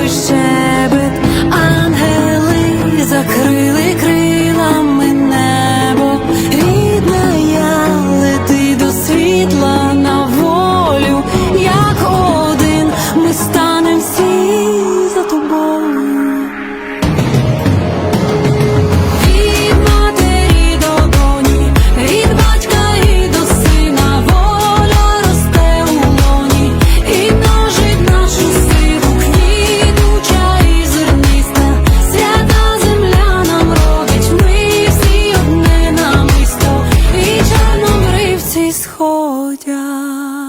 wish сходять.